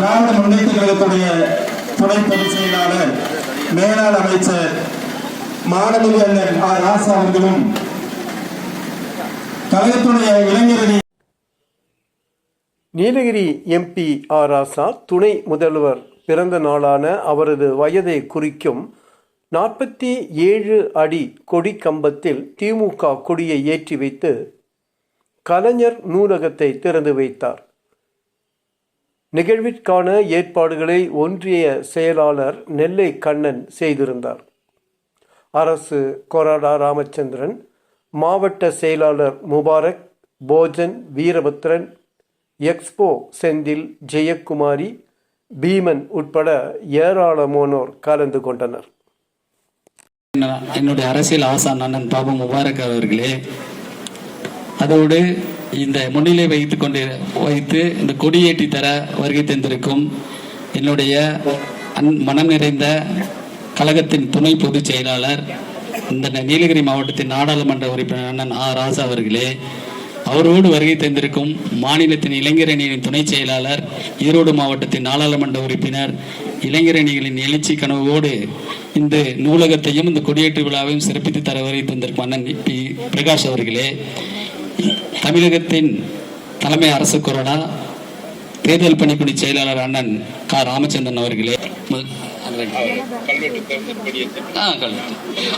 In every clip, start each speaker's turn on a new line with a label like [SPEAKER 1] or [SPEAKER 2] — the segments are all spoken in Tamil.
[SPEAKER 1] திராவிட முன்னேற்ற கழகத்துடைய துணை பொதுச் செயலாளர் மேலாள் அமைச்சர் மாணவி அண்ணன் ஆர் ராசா அவர்களும் கழகத்துடைய இளைஞரணி
[SPEAKER 2] நீலகிரி எம்பி ஆர் ராசா துணை முதல்வர் பிறந்த நாளான அவரது வயதை குறிக்கும் நாற்பத்தி ஏழு அடி கொடி கம்பத்தில் திமுக கொடியை ஏற்றி வைத்து கலைஞர் நூலகத்தை திறந்து வைத்தார். நிகழ்விற்கான ஏற்பாடுகளை ஒன்றிய செயலாளர் நெல்லை கண்ணன் செய்திருந்தார். அரசு கொராடா ராமச்சந்திரன் மாவட்ட செயலாளர் முபாரக் போஜன் வீரபத்ரன் எக்ஸ்போ செந்தில் ஜெயக்குமாரி பீமன் உட்பட ஏராளமானோர் கலந்து கொண்டனர்.
[SPEAKER 3] என்னுடைய அரசியல் ஆசான் அண்ணன் பாபு முபாரக் அவர்களே அதோடு இந்த முன்னிலை வைத்துக் கொண்டு வைத்து இந்த கொடியேற்றி தர வருகை தந்திருக்கும் என்னுடைய அன் மனம் நிறைந்த கழகத்தின் துணை பொதுச் செயலாளர் இந்த நீலகிரி மாவட்டத்தின் நாடாளுமன்ற உறுப்பினர் அண்ணன் ஆ ராசா அவர்களே அவரோடு வருகை தந்திருக்கும் மாநிலத்தின் இளைஞரணியின் துணை செயலாளர் ஈரோடு மாவட்டத்தின் நாடாளுமன்ற உறுப்பினர் இளைஞரணிகளின் எழுச்சி கனவோடு இந்த நூலகத்தையும் இந்த கொடியேற்று விழாவையும் சிறப்பித்து தர வருகை தந்திருக்கும் அண்ணன் பி. பிரகாஷ் அவர்களே தமிழகத்தின் தலைமை அரசு கொறடா தேர்தல் பணிக்குடி செயலாளர் அண்ணன் க. ராமச்சந்திரன் அவர்களே.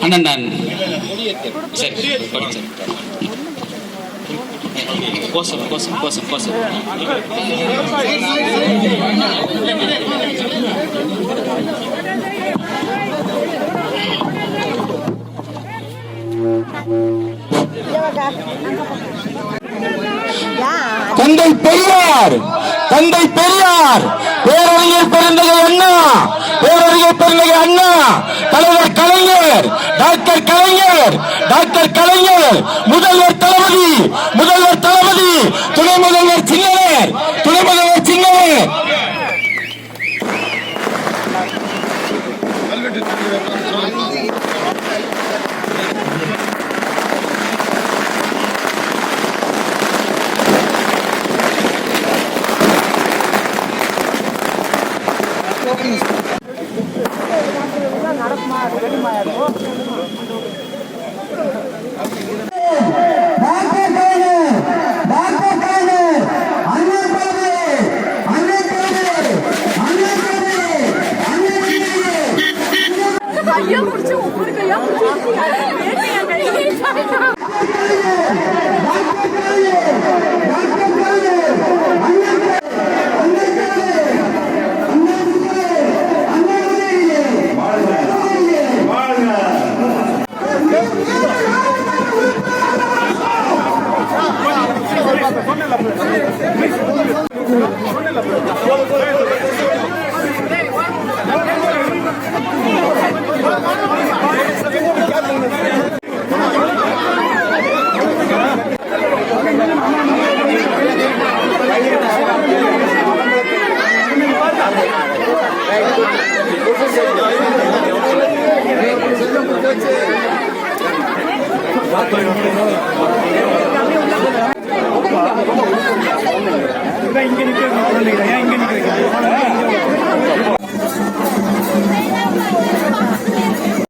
[SPEAKER 3] அண்ணன் நான். சரி கோசம் கோசம் கோசம் கோசம்.
[SPEAKER 4] தந்தை பெரியார் தந்தை பெரியார் பேரறிஞர் பெருந்தகை அண்ணா பேரறிஞர் பெருந்தகை அண்ணா தலைவர் கலைஞர் டாக்டர் கலைஞர் டாக்டர் கலைஞர் முதல்வர் தளபதி முதல்வர் தளபதி துணை முதல்வர் சின்னவர் துணை முதல்வர் நடக்குமா ரெடிமா இருக்கும் ஐயா முடிச்சு ஒவ்வொரு கையா முடிச்சு ഇങ്ങനെ